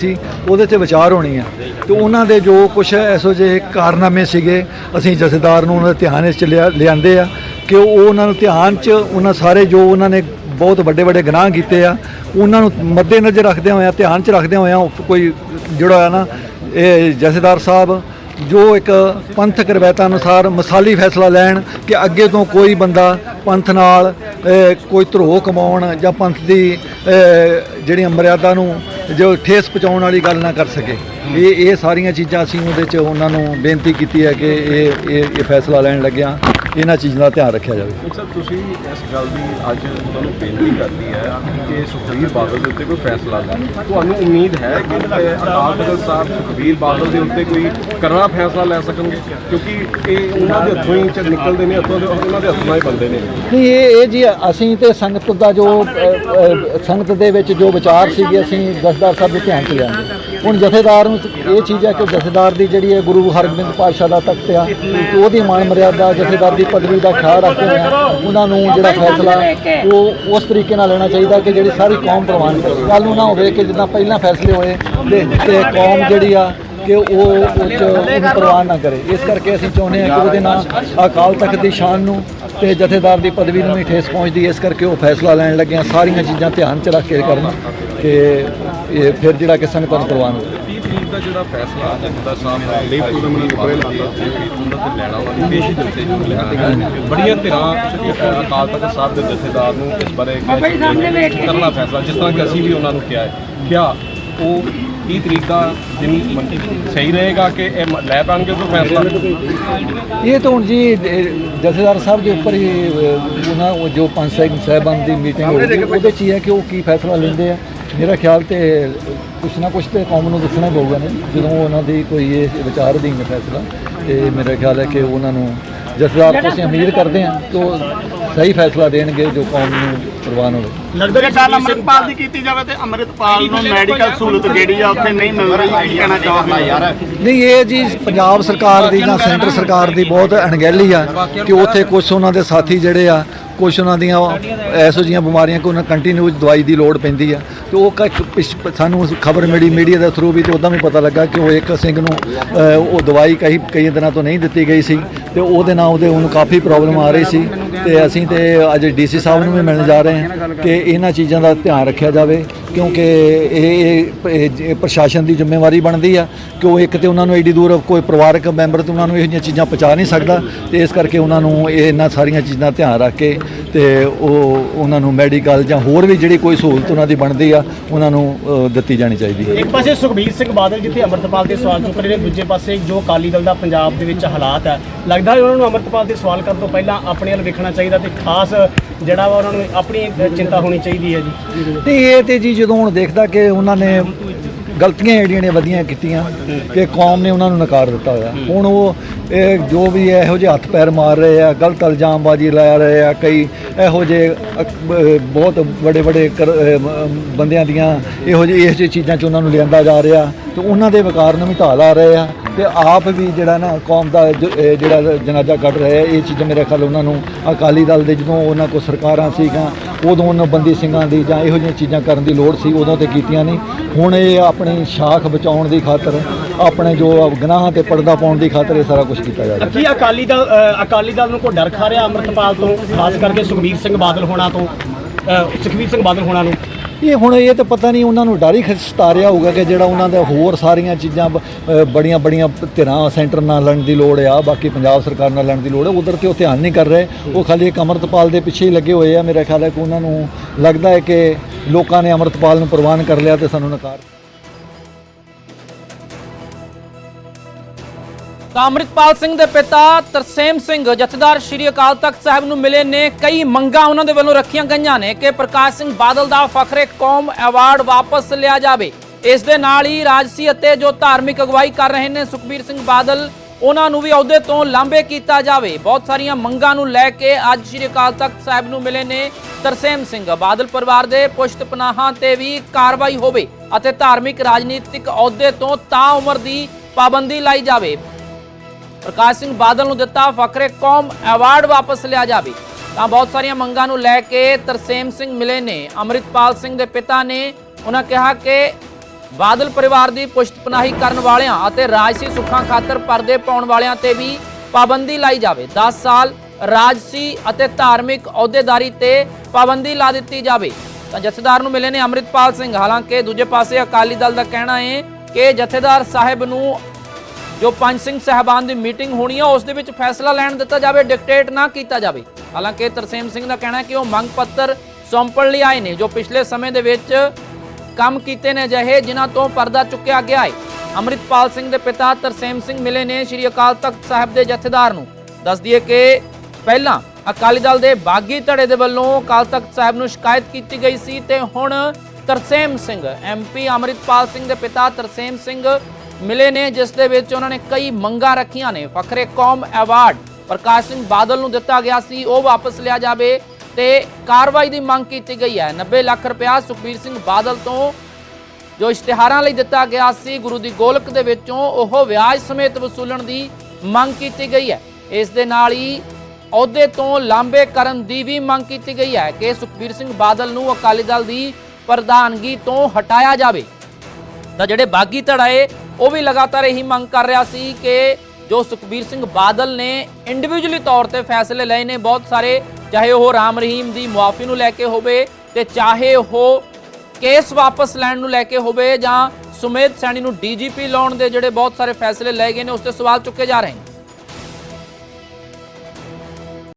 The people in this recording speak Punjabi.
ਸੀ ਉਹਦੇ ਤੇ ਵਿਚਾਰ ਹੋਣੀ ਆ। ਤੇ ਉਹਨਾਂ ਦੇ ਜੋ ਕੁਝ ਐਸੋ ਜਿਹੇ ਕਾਰਨਾਮੇ ਸੀਗੇ ਅਸੀਂ ਜਥੇਦਾਰ ਨੂੰ ਉਹਨਾਂ ਦੇ ਧਿਆਨ ਵਿੱਚ ਲਿਆ ਲਿਆਂਦੇ ਆ ਕਿ ਉਹ ਉਹਨਾਂ ਨੂੰ ਧਿਆਨ 'ਚ ਉਹਨਾਂ ਸਾਰੇ ਜੋ ਉਹਨਾਂ ਨੇ ਬਹੁਤ ਵੱਡੇ ਵੱਡੇ ਗੁਨਾਹ ਕੀਤੇ ਆ ਉਹਨਾਂ ਨੂੰ ਮੱਦੇ ਨਜ਼ਰ ਰੱਖਦੇ ਹੋਇਆ ਧਿਆਨ 'ਚ ਰੱਖਦੇ ਹੋਇਆ ਕੋਈ ਜਿਹੜਾ ਆ ਨਾ ਇਹ ਜਥੇਦਾਰ ਸਾਹਿਬ ਜੋ ਇੱਕ ਪੰਥਕ ਰਵਾਇਤਾਂ ਅਨੁਸਾਰ ਮਸਾਲੀ ਫੈਸਲਾ ਲੈਣ ਕਿ ਅੱਗੇ ਤੋਂ ਕੋਈ ਬੰਦਾ ਪੰਥ ਨਾਲ ਕੋਈ ਧਰੋਹ ਕਮਾਉਣ ਜਾਂ ਪੰਥ ਦੀ ਅਹ, ਜਿਹੜੀਆਂ ਮਰਿਆਦਾ ਨੂੰ ਜੋ ਠੇਸ ਪਹੁੰਚਾਉਣ ਵਾਲੀ ਗੱਲ ਨਾ ਕਰ ਸਕੇ। ਇਹ ਇਹ ਸਾਰੀਆਂ ਚੀਜ਼ਾਂ ਅਸੀਂ ਉਹਦੇ 'ਚ ਉਹਨਾਂ ਨੂੰ ਬੇਨਤੀ ਕੀਤੀ ਹੈ ਕਿ ਇਹ ਇਹ ਇਹ ਫੈਸਲਾ ਲੈਣ ਲੱਗਿਆ। ਇਹਨਾਂ ਚੀਜ਼ਾਂ ਦਾ ਧਿਆਨ ਰੱਖਿਆ ਜਾਵੇ। ਸਰ ਤੁਸੀਂ ਇਸ ਗੱਲ ਦੀ ਅੱਜ ਤੁਹਾਨੂੰ ਬੇਨਤੀ ਕਰਨੀ ਹੈ ਕਿ ਸੁਖਬੀਰ ਬਾਦਲ ਦੇ ਉੱਤੇ ਕੋਈ ਫੈਸਲਾ ਲੈ ਤੁਹਾਨੂੰ ਉਮੀਦ ਹੈ ਕਿ ਅਕਾਲ ਤਖਤ ਸਾਹਿਬ ਸੁਖਬੀਰ ਬਾਦਲ ਦੇ ਉੱਤੇ ਕੋਈ ਕਰੜਾ ਫੈਸਲਾ ਲੈ ਸਕਣਗੇ? ਕਿਉਂਕਿ ਇਹ ਉਹਨਾਂ ਦੇ ਹੱਥੋਂ ਹੀ ਚ ਨਿਕਲਦੇ ਨੇ ਹੱਥੋਂ ਦੇ ਉਹਨਾਂ ਦੇ ਹੱਥਾਂ ਹੀ ਬੰਦੇ ਨੇ। ਨਹੀਂ ਇਹ ਇਹ ਜੀ ਅਸੀਂ ਤੇ ਸੰਗਤ ਦਾ ਜੋ ਸੰਗਤ ਦੇ ਵਿੱਚ ਜੋ ਵਿਚਾਰ ਸੀਗੇ ਅਸੀਂ ਜਥੇਦਾਰ ਸਾਹਿਬ ਦੇ ਧਿਆਨ ਚ ਲਿਆਂਗੇ ਹੁਣ ਜਥੇਦਾਰ ਨੂੰ ਇਹ ਚੀਜ਼ ਹੈ ਕਿ ਜਥੇਦਾਰ ਦੀ ਜਿਹੜੀ ਹੈ ਗੁਰੂ ਹਰਗੋਬਿੰਦ ਪਾਤਸ਼ਾਹ ਦਾ ਤਖਤ ਆ, ਉਹਦੀ ਮਾਨ ਮਰਿਆਦਾ ਜਥੇਦਾਰ ਦੀ ਪਦਵੀ ਦਾ ਖਿਆਲ ਰੱਖਦੇ ਹੋਏ ਉਹਨਾਂ ਨੂੰ ਜਿਹੜਾ ਫੈਸਲਾ, ਉਹ ਉਸ ਤਰੀਕੇ ਨਾਲ ਲੈਣਾ ਚਾਹੀਦਾ ਕਿ ਜਿਹੜੀ ਸਾਰੀ ਕੌਮ ਪ੍ਰਵਾਨ ਕਰੇ। ਕੱਲ ਨੂੰ ਨਾ ਹੋਵੇ ਕਿ ਜਿੱਦਾਂ ਪਹਿਲਾਂ ਫੈਸਲੇ ਹੋਏ ਤੇ ਕੌਮ ਜਿਹੜੀ ਆ, ਕਿ ਉਹ ਉਹ 'ਚ ਪ੍ਰਵਾਨ ਨਾ ਕਰੇ। ਇਸ ਕਰਕੇ ਅਸੀਂ ਚਾਹੁੰਦੇ ਹਾਂ ਕਿ ਉਹਦੇ ਨਾਲ ਅਕਾਲ ਤਖਤ ਦੀ ਸ਼ਾਨ ਨੂੰ ਤੇ ਜਥੇਦਾਰ ਦੀ ਪਦਵੀ ਨੂੰ ਵੀ ਠੇਸ ਪਹੁੰਚਦੀ ਇਸ ਕਰਕੇ ਉਹ ਫੈਸਲਾ ਲੈਣ ਲੱਗਿਆ ਸਾਰੀਆਂ ਚੀਜ਼ਾਂ ਧਿਆਨ 'ਚ ਰੱਖ ਕੇ ਕਰਨਾ ਕਿ ਇਹ ਫਿਰ ਜਿਹੜਾ ਕਿ ਸੰਗਤਾਂ ਨੂੰ ਪ੍ਰਵਾਨ ਹੋਵੇ 30 ਤਰੀਕ ਦਾ ਜਿਹੜਾ ਫੈਸਲਾ ਜਥੇਦਾਰ ਸਾਹਿਬ ਲਈ ਪੂਰਨ ਮਨੀ ਕੋਲੇ ਲਾਉਂਦਾ ਉਹਨਾਂ ਤੇ ਲੈਣਾ ਉਹਨਾਂ ਦੀ ਪੇਸ਼ੀ ਦੇ ਉੱਤੇ ਜੋ ਲਿਆ ਬੜੀਆਂ ਧਿਰਾਂ ਅ, ਅਕਾਲ ਤਖਤ ਸਾਹਿਬ ਦੇ ਜਥੇਦਾਰ ਨੂੰ ਇਸ ਬਾਰੇ ਕਰਨਾ ਫੈਸਲਾ ਜਿਸ ਤਰ੍ਹਾਂ ਕਿ ਅਸੀਂ ਵੀ ਉਹਨਾਂ ਨੂੰ ਕਿਹਾ ਹੈ। ਕਿਹਾ ਉਹ 30 ਤਰੀਕ ਦਾ ਦਿਨ ਮੰਨ- ਸਹੀ ਰਹੇਗਾ ਕਿ ਇਹ ਲੈ ਪਾਣਗੇ ਉਹ ਫੈਸਲਾ? ਇਹ ਤਾਂ ਹੁਣ ਜੀ ਜਥੇਦਾਰ ਸਾਹਿਬ ਦੇ ਉੱਪਰ ਹੀ ਉਹਨਾਂ ਉਹ ਜੋ ਪੰਜ ਸਾਹਿਬ ਸਾਹਿਬਾਨ ਦੀ ਮੀਟਿੰਗ ਹੋਈ ਉਹਦੇ 'ਚ ਹੀ ਹੈ ਕਿ ਉਹ ਕੀ ਫੈਸਲਾ ਲੈਂਦੇ ਆ। ਮੇਰਾ ਖਿਆਲ ਤੇ ਕੁਛ ਨਾ ਕੁਛ ਤੇ ਕੌਮ ਨੂੰ ਦੱਸਣਾ ਪਊਗਾ ਨਾ। ਜਦੋਂ ਉਹਨਾਂ ਦੀ ਕੋਈ ਇਹ ਵਿਚਾਰ ਅਧੀਨ ਹੈ ਫੈਸਲਾ ਤੇ ਮੇਰਾ ਖਿਆਲ ਹੈ ਕਿ ਉਹਨਾਂ ਨੂੰ ਜਥੇਦਾਰ ਤੋਂ ਅਸੀਂ ਉਮੀਦ ਕਰਦੇ ਹਾਂ ਕਿ ਉਹ ਸਹੀ ਫੈਸਲਾ ਦੇਣਗੇ ਜੋ ਕੌਮ ਨੂੰ ਪ੍ਰਵਾਨ ਹੋਵੇ। ਲੱਗਦਾ ਕਿ ਗੱਲ ਅੰਮ੍ਰਿਤਪਾਲ ਦੀ ਕੀਤੀ ਜਾਵੇ ਤੇ ਅੰਮ੍ਰਿਤਪਾਲ ਨੂੰ ਮੈਡੀਕਲ ਸਹੂਲਤ ਜਿਹੜੀ ਆ ਉੱਥੇ ਨਹੀਂ ਮਿਲ ਰਹੀ ਕੀ ਕਹਿਣਾ ਚਾਹੋਗੇ? ਯਾਰ ਨਹੀਂ ਇਹ ਜੀ ਪੰਜਾਬ ਸਰਕਾਰ ਦੀ ਜਾਂ ਸੈਂਟਰ ਸਰਕਾਰ ਦੀ ਬਹੁਤ ਅਣਗਹਿਲੀ ਆ ਕਿ ਉੱਥੇ ਕੁਝ ਉਹਨਾਂ ਦੇ ਸਾਥੀ ਜਿਹੜੇ ਆ ਕੁਝ ਉਹਨਾਂ ਦੀਆਂ ਐਸੋ ਜੀਆਂ ਬਿਮਾਰੀਆਂ ਕਿ ਉਹਨਾਂ ਕੰਟੀਨਿਊ ਦਵਾਈ ਦੀ ਲੋੜ ਪੈਂਦੀ ਆ। ਤੇ ਉਹ ਕ- ਪਿਛ- ਸਾਨੂੰ ਖਬਰ ਮਿਲੀ ਮੀਡੀਆ ਦੇ ਥਰੂ ਵੀ ਤੇ ਉਦਾਂ ਵੀ ਪਤਾ ਲੱਗਾ ਕਿ ਉਹ ਇੱਕ ਸਿੰਘ ਨੂੰ ਅ, ਉਹ ਦਵਾਈ ਕਈ ਕਈ ਦਿਨਾਂ ਤੋਂ ਨਹੀਂ ਦਿੱਤੀ ਗਈ ਸੀ ਤੇ ਉਹਦੇ ਨਾਲ ਉਹਦੇ ਉਹਨੂੰ ਕਾਫੀ ਪ੍ਰੋਬਲਮ ਆ ਰਹੀ ਸੀ ਤੇ ਅਸੀਂ ਤੇ ਅੱਜ ਡੀਸੀ ਸਾਹਿਬ ਨੂੰ ਵੀ ਮਿਲਣ ਜਾ ਰਹੇ ਹਾਂ ਕਿ ਇਹਨਾਂ ਚੀਜ਼ਾਂ ਦਾ ਧਿਆਨ ਰੱਖਿਆ ਜਾਵੇ। ਕਿਉਂਕਿ ਇਹ ਇਹ- ਇਹ ਜ- ਪ੍ਰਸ਼ਾਸਨ ਦੀ ਜ਼ਿੰਮੇਵਾਰੀ ਬਣਦੀ ਆ ਕਿ ਉਹ ਇੱਕ ਤੇ ਉਹਨਾਂ ਨੂੰ ਏਡੀ ਦੂਰ ਕੋਈ ਪਰਿਵਾਰਕ ਮੈਂਬਰ ਤੇ ਉਹਨਾਂ ਨੂੰ ਇਹੋ ਜਿਹੀਆਂ ਚੀਜ਼ਾਂ ਪਹੁੰਚਾ ਨਹੀਂ ਸਕਦਾ ਤੇ ਇਸ ਕਰਕੇ ਉਹਨਾਂ ਨੂੰ ਇਹ ਇਹਨਾਂ ਸਾਰੀਆਂ ਚੀਜ਼ਾਂ ਦਾ ਧਿਆਨ ਰੱਖ ਕੇ ਤੇ ਉਹ ਉਹਨਾਂ ਨੂੰ ਮੈਡੀਕਲ ਜਾਂ ਹੋਰ ਵੀ ਜਿਹੜੀ ਕੋਈ ਸਹੂਲਤ ਉਹਨਾਂ ਦੀ ਬਣਦੀ ਆ ਉਹਨਾਂ ਨੂੰ ਦਿੱਤੀ ਜਾਣੀ ਚਾਹੀਦੀ ਹੈ। ਇੱਕ ਪਾਸੇ ਸੁਖਬੀਰ ਸਿੰਘ ਬਾਦਲ ਜਿੱਥੇ ਅੰਮ੍ਰਿਤਪਾਲ ਤੇ ਸਵਾਲ ਚੁੱਕ ਰਹੇ ਨੇ ਦੂਜੇ ਪਾਸੇ ਜੋ ਅਕਾਲੀ ਦਲ ਦਾ ਪੰਜਾਬ ਦੇ ਵਿੱਚ ਹਾਲਾਤ ਹੈ ਲੱਗਦਾ ਹੈ ਉਹਨਾਂ ਨੂੰ ਅੰਮ੍ਰਿਤਪਾਲ ਤੇ ਸਵਾਲ ਕਰਨ ਤੋਂ ਪਹਿਲਾਂ ਆਪਣੇ ਵੱਲ ਵੇਖਣਾ ਚਾਹੀਦਾ ਤੇ ਖਾਸ ਜਿਹੜਾ ਵਾ ਉਹਨਾਂ ਨੂੰ ਆਪਣੀ ਚਿੰਤਾ ਹੋਣੀ ਚਾਹੀਦੀ ਹੈ ਜੀ। ਤੇ ਇਹ ਤੇ ਜੀ ਜਦੋਂ ਹੁਣ ਦੇਖਦਾ ਕਿ ਉਹਨਾਂ ਨੇ ਗਲਤੀਆਂ ਜਿਹੜੀਆਂ ਨੇ ਵਧੀਆਂ ਕੀਤੀਆਂ ਕਿ ਕੌਮ ਨੇ ਉਹਨਾਂ ਨੂੰ ਨਕਾਰ ਦਿੱਤਾ ਹੋਇਆ। ਹੁਣ ਉਹ ਇਹ ਜੋ ਵੀ ਹੈ ਇਹੋ ਜਿਹੇ ਹੱਥ ਪੈਰ ਮਾਰ ਰਹੇ ਆ ਗਲਤ ਇਲਜ਼ਾਮਬਾਜ਼ੀ ਲਾ ਰਹੇ ਆ ਕਈ ਇਹੋ ਜਿਹੇ ਬਹੁਤ ਵੱਡੇ ਵੱਡੇ ਬੰਦਿਆਂ ਦੀਆਂ ਇਹੋ ਜਿਹੇ ਇਹੋ ਜਿਹੀ ਚੀਜ਼ਾਂ 'ਚ ਉਹਨਾਂ ਨੂੰ ਲਿਆਂਦਾ ਜਾ ਰਿਹਾ। ਤੇ ਉਹਨਾਂ ਦੇ ਵਿਕਾਰ ਨੂੰ ਵੀ ਢਾਹ ਲਾ ਰਹੇ ਆ। ਤੇ ਆਪ ਵੀ ਜਿਹੜਾ ਨਾ ਕੌਮ ਦਾ ਜਿਹੜਾ ਜਨਾਜ਼ਾ ਕੱਢ ਰਿਹਾ ਇਹ ਚੀਜ਼ਾਂ ਮੇਰੇ ਖਿਆਲ ਉਹਨਾਂ ਨੂੰ ਅਕਾਲੀ ਦਲ ਦੇ ਜਦੋਂ ਉਹਨਾਂ ਕੋਲ ਸਰਕਾਰਾਂ ਸੀਗੀਆਂ, ਉਦੋਂ ਉਹਨਾਂ ਬੰਦੀ ਸਿੰਘਾਂ ਦੀ ਜਾਂ ਇਹੋ ਜਿਹੀਆਂ ਚੀਜ਼ਾਂ ਕਰਨ ਦੀ ਲੋੜ ਸੀ, ਉਦੋਂ ਤੇ ਕੀਤੀਆਂ ਨਹੀਂ। ਹੁਣ ਇਹ ਆਪਣੀ ਸ਼ਾਖ ਬਚਾਉਣ ਦੀ ਖਾਤਰ, ਆਪਣੇ ਜੋ ਗਨਾਹਾਂ ਤੇ ਪਰਦਾ ਪਾਉਣ ਦੀ ਖਾਤਰ ਇਹ ਸਾਰਾ ਕੁਝ ਕੀਤਾ ਜਾ ਰਿਹਾ। ਕੀ ਅਕਾਲੀ ਦਲ ਅਕਾਲੀ ਦਲ ਨੂੰ ਕੋਈ ਡਰ ਖਾ ਰਿਹਾ ਅੰਮ੍ਰਿਤਪਾਲ ਤੋਂ, ਖਾਸ ਕਰਕੇ ਸੁਖਬੀਰ ਸਿੰਘ ਬਾਦਲ ਹੋਣਾ ਤੋਂ ਸੁਖਬੀਰ ਸਿੰਘ ਬਾਦਲ ਹੋਣਾ ਨੂੰ? ਇਹ ਹੁਣ ਇਹ ਤਾਂ ਪਤਾ ਨਹੀਂ ਉਹਨਾਂ ਨੂੰ ਡਰ ਹੀ ਸਤਾ ਹੋਊਗਾ ਕਿ ਜਿਹੜਾ ਉਹਨਾਂ ਦਾ ਹੋਰ ਸਾਰੀਆਂ ਚੀਜ਼ਾਂ ਬ- ਬੜੀਆਂ ਬੜੀਆਂ ਧਿਰਾਂ ਸੈਂਟਰ ਨਾਲ ਲੜਨ ਦੀ ਲੋੜ ਆ, ਬਾਕੀ ਪੰਜਾਬ ਸਰਕਾਰ ਨਾਲ ਲੜਨ ਦੀ ਲੋੜ ਹੈ ਉਧਰ ਤੇ ਉਹ ਧਿਆਨ ਨਹੀਂ ਕਰ ਰਹੇ। ਉਹ ਖਾਲੀ ਇੱਕ ਅਮਰਤਪਾਲ ਦੇ ਪਿੱਛੇ ਹੀ ਲੱਗੇ ਹੋਏ ਆ, ਮੇਰਾ ਖਿਆਲ ਹੈ ਕਿ ਉਹਨਾਂ ਨੂੰ ਲੱਗਦਾ ਹੈ ਕਿ ਲੋਕਾਂ ਨੇ ਅਮਰਤਪਾਲ ਨੂੰ ਪ੍ਰਵਾਨ ਕਰ ਲਿਆ ਤੇ ਸਾਨੂੰ ਨਕਾਰ ਤਾਂ ਅੰਮ੍ਰਿਤਪਾਲ ਸਿੰਘ ਦੇ ਪਿਤਾ ਤਰਸੇਮ ਸਿੰਘ, ਜਥੇਦਾਰ ਸ਼੍ਰੀ ਅਕਾਲ ਤਖਤ ਸਾਹਿਬ ਨੂੰ ਮਿਲੇ ਨੇ। ਕਈ ਮੰਗਾਂ ਉਹਨਾਂ ਦੇ ਵੱਲੋਂ ਰੱਖੀਆਂ ਗਈਆਂ ਨੇ ਕਿ ਪ੍ਰਕਾਸ਼ ਸਿੰਘ ਬਾਦਲ ਦਾ ਫਖਰੇ ਕੌਮ ਐਵਾਰਡ ਵਾਪਸ ਲਿਆ ਜਾਵੇ। ਇਸ ਦੇ ਨਾਲ ਹੀ ਰਾਜਸੀ ਅਤੇ ਜੋ ਧਾਰਮਿਕ ਅਗਵਾਈ ਕਰ ਰਹੇ ਨੇ ਸੁਖਬੀਰ ਸਿੰਘ ਬਾਦਲ, ਉਹਨਾਂ ਨੂੰ ਵੀ ਅਹੁਦੇ ਤੋਂ ਲਾਂਬੇ ਕੀਤਾ ਜਾਵੇ। ਬਹੁਤ ਸਾਰੀਆਂ ਮੰਗਾਂ ਨੂੰ ਲੈ ਕੇ ਅੱਜ ਸ਼੍ਰੀ ਅਕਾਲ ਤਖਤ ਸਾਹਿਬ ਨੂੰ ਮਿਲੇ ਨੇ ਤਰਸੇਮ ਸਿੰਘ। ਬਾਦਲ ਪਰਿਵਾਰ ਦੇ ਪੁਸ਼ਤ ਪਨਾਹਾਂ ਤੇ ਵੀ ਕਾਰਵਾਈ ਹੋਵੇ ਅਤੇ ਧਾਰਮਿਕ ਰਾਜਨੀਤਿਕ ਅਹੁਦੇ ਤੋਂ ਤਾਂ ਉਮਰ ਦੀ ਪਾਬੰਦੀ ਲਾਈ ਜਾਵੇ। ਪ੍ਰਕਾਸ਼ ਸਿੰਘ ਬਾਦਲ ਨੂੰ ਦਿੱਤਾ ਫਖਰੇ ਕੌਮ ਐਵਾਰਡ ਵਾਪਸ ਲਿਆ ਜਾਵੇ। ਤਾਂ ਬਹੁਤ ਸਾਰੀਆਂ ਮੰਗਾਂ ਨੂੰ ਲੈ ਕੇ ਤਰਸੇਮ ਸਿੰਘ ਮਿਲੇ ਨੇ। ਅੰਮ੍ਰਿਤਪਾਲ ਸਿੰਘ ਦੇ ਪਿਤਾ ਨੇ ਉਹਨਾਂ ਕਿਹਾ ਕਿ ਬਾਦਲ ਪਰਿਵਾਰ ਦੀ ਪੁਸ਼ਤਪਨਾਹੀ ਕਰਨ ਵਾਲਿਆਂ ਅਤੇ ਰਾਜਸੀ ਸੁੱਖਾਂ ਖਾਤਰ ਪਰਦੇ ਪਾਉਣ ਵਾਲਿਆਂ ਤੇ ਵੀ ਪਾਬੰਦੀ ਲਾਈ ਜਾਵੇ। 10 ਸਾਲ ਰਾਜਸੀ ਅਤੇ ਧਾਰਮਿਕ ਅਹੁਦੇਦਾਰੀ ਤੇ ਪਾਬੰਦੀ ਲਾ ਦਿੱਤੀ ਜਾਵੇ। ਤਾਂ ਜਥੇਦਾਰ ਨੂੰ ਮਿਲੇ ਨੇ ਅੰਮ੍ਰਿਤਪਾਲ ਸਿੰਘ। ਹਾਲਾਂਕਿ ਦੂਜੇ ਪਾਸੇ ਅਕਾਲੀ ਦਲ ਦਾ ਕਹਿਣਾ ਹੈ ਕਿ ਜਥੇਦਾਰ ਸਾਹਿਬ ਨੂੰ ਜੋ ਪੰਜ ਸਿੰਘ ਸਹਿਬਾਨ ਦੀ ਮੀਟਿੰਗ ਹੋਣੀ ਆ, ਉਸ ਦੇ ਵਿੱਚ ਫੈਸਲਾ ਲੈਣ ਦਿੱਤਾ ਜਾਵੇ, ਡਿਕਟੇਟ ਨਾ ਕੀਤਾ ਜਾਵੇ। ਹਾਲਾਂਕਿ ਤਰਸੇਮ ਸਿੰਘ ਦਾ ਕਹਿਣਾ ਕਿ ਉਹ ਮੰਗ ਪੱਤਰ ਸੌਂਪਣ ਲਈ ਆਏ ਨੇ, ਜੋ ਪਿਛਲੇ ਸਮੇਂ ਦੇ ਵਿੱਚ ਕੰਮ ਕੀਤੇ ਨੇ ਅਜਿਹੇ, ਜਿਨ੍ਹਾਂ ਤੋਂ ਪਰਦਾ ਚੁੱਕਿਆ ਗਿਆ ਹੈ। ਅੰਮ੍ਰਿਤਪਾਲ ਸਿੰਘ ਦੇ ਪਿਤਾ ਤਰਸੇਮ ਸਿੰਘ ਮਿਲੇ ਨੇ ਸ੍ਰੀ ਅਕਾਲ ਤਖਤ ਸਾਹਿਬ ਦੇ ਜਥੇਦਾਰ ਨੂੰ। ਦੱਸ ਦਈਏ ਕਿ ਪਹਿਲਾਂ ਅਕਾਲੀ ਦਲ ਦੇ ਬਾਗੀ ਧੜੇ ਦੇ ਵੱਲੋਂ ਅਕਾਲ ਤਖਤ ਸਾਹਿਬ ਨੂੰ ਸ਼ਿਕਾਇਤ ਕੀਤੀ ਗਈ ਸੀ ਤੇ ਹੁਣ ਤਰਸੇਮ ਸਿੰਘ ਐਮਪੀ ਅੰਮ੍ਰਿਤਪਾਲ ਸਿੰਘ ਦੇ ਪਿਤਾ ਤਰਸੇਮ ਸਿੰਘ ਮਿਲੇ ਨੇ, ਜਿਸ ਦੇ ਵਿੱਚ ਉਹਨਾਂ ਨੇ ਕਈ ਮੰਗਾਂ ਰੱਖੀਆਂ ਨੇ। ਫਖਰੇ ਕੌਮ ਐਵਾਰਡ ਪ੍ਰਕਾਸ਼ ਸਿੰਘ ਬਾਦਲ ਨੂੰ ਦਿੱਤਾ ਗਿਆ ਸੀ, ਉਹ ਵਾਪਸ ਲਿਆ ਜਾਵੇ ਤੇ ਕਾਰਵਾਈ ਦੀ ਮੰਗ ਕੀਤੀ ਗਈ ਹੈ। 90 ਲੱਖ ਰੁਪਇਆ ਸੁਖਬੀਰ ਸਿੰਘ ਬਾਦਲ ਤੋਂ ਜੋ ਇਸ਼ਤਿਹਾਰਾਂ ਲਈ ਦਿੱਤਾ ਗਿਆ ਸੀ, ਗੁਰੂ ਦੀ ਗੋਲਕ ਦੇ ਵਿੱਚੋਂ ਉਹ ਵਿਆਜ ਸਮੇਤ ਵਸੂਲਣ ਦੀ ਮੰਗ ਕੀਤੀ ਗਈ ਹੈ। ਇਸ ਦੇ ਨਾਲ ਹੀ ਅਹੁਦੇ ਤੋਂ ਲਾਂਬੇ ਕਰਨ ਦੀ ਵੀ ਮੰਗ ਕੀਤੀ ਗਈ ਹੈ ਕਿ ਸੁਖਬੀਰ ਸਿੰਘ ਬਾਦਲ ਨੂੰ ਅਕਾਲੀ ਦਲ ਦੀ ਪ੍ਰਧਾਨਗੀ ਤੋਂ ਹਟਾਇਆ ਜਾਵੇ। ਤਾਂ ਜਿਹੜੇ ਬਾਗੀ ਧੜਾ ਏ ਉਹ ਵੀ ਲਗਾਤਾਰ ਇਹੀ ਮੰਗ ਕਰ ਰਿਹਾ ਸੀ ਕਿ ਜੋ ਸੁਖਬੀਰ ਸਿੰਘ ਬਾਦਲ ਨੇ ਇੰਡੀਵਿਜੂਅਲੀ ਤੌਰ ਤੇ ਫੈਸਲੇ ਲਏ ਨੇ, ਬਹੁਤ ਸਾਰੇ, ਚਾਹੇ ਉਹ ਰਾਮ ਰਹੀਮ ਦੀ ਮੁਆਫੀ ਨੂੰ ਲੈ ਕੇ ਹੋਵੇ ਤੇ ਚਾਹੇ ਉਹ ਕੇਸ ਵਾਪਸ ਲੈਣ ਨੂੰ ਲੈ ਕੇ ਹੋਵੇ ਜਾਂ ਸੁਮੇਧ ਸੈਣੀ ਨੂੰ ਡੀਜੀਪੀ ਲਾਉਣ ਦੇ ਜਿਹੜੇ ਬਹੁਤ ਸਾਰੇ ਫੈਸਲੇ ਲਏ ਗਏ ਨੇ, ਉਸ ਤੇ ਸਵਾਲ ਚੁੱਕੇ ਜਾ ਰਹੇ ਨੇ।